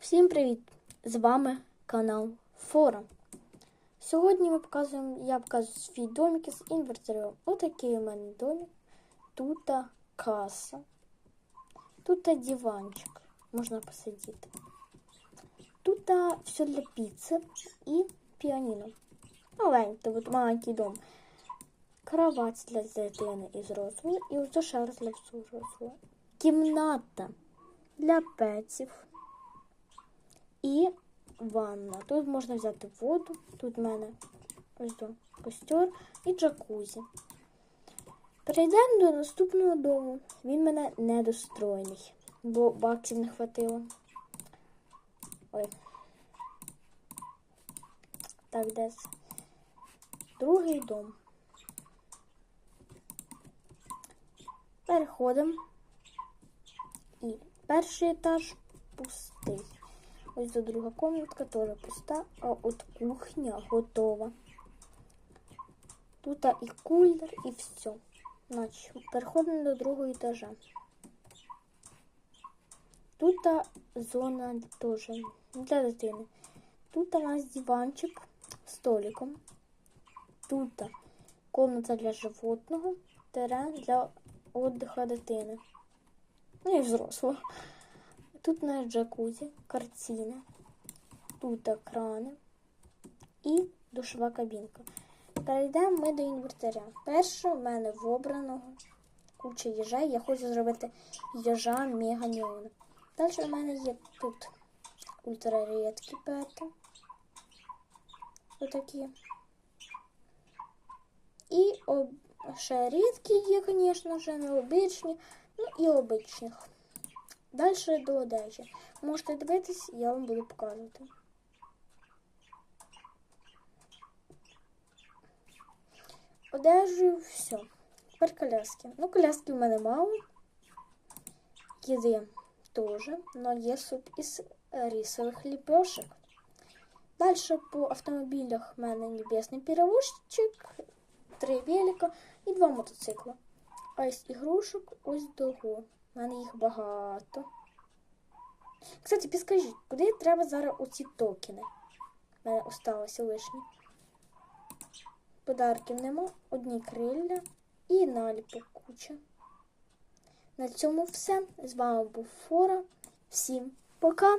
Всім привіт! З вами канал Фора. Сьогодні ми показуємо, я показую свій домик з інвертором. Отакий у мене домик. Тут каса. Тут диванчик. Можна посидіти. Тут все для піци і піаніно. Маленький, от маленький дом. Кровать для дитини із розовою і ще раз для взрослого. Кімната для пеців. І ванна. Тут можна взяти воду. Тут в мене ось до костер і джакузі. Перейдемо до наступного дому. Він мене недостроєний, бо баксів не хватило. Ой. Так, де це? Другий дом. Переходимо. І перший етаж пустий. Ось до друга комнатка теж пуста, а от кухня готова. Тут і кулер, і все. Значить, переходимо до другого етажа. Тут зона теж для дитини. Тут у нас диванчик з столиком. Тут комната для животного, терен для віддиху дитини. Ну і взрослого. Тут у нас джакузі, картина, тут крани і душова кабінка. Перейдемо ми до інвертаря. Перше в мене в обраного куча їжей. Я хочу зробити їжа меганіон. Далі в мене є тут ультрарідкі пети. Отакі. І об... ще рідкі є, звісно ж, необичні, ну і обичних. Далі до одежі. Можете дивитись, я вам буду показувати. Одежу все. Тепер коляски. Ну, коляски в мене мало. Їди теж, але є суп із рисових ліпешок. Далі по автомобілях в мене небесний перевозчик, три велика і два мотоцикла. А із ігрушок ось того. У мене їх багато. Кстати, підскажіть, куди треба зараз оці токени? У мене осталося лишні. Подарків нема, одні крилля і наліпок куча. На цьому все. З вами був Фора. Всім пока!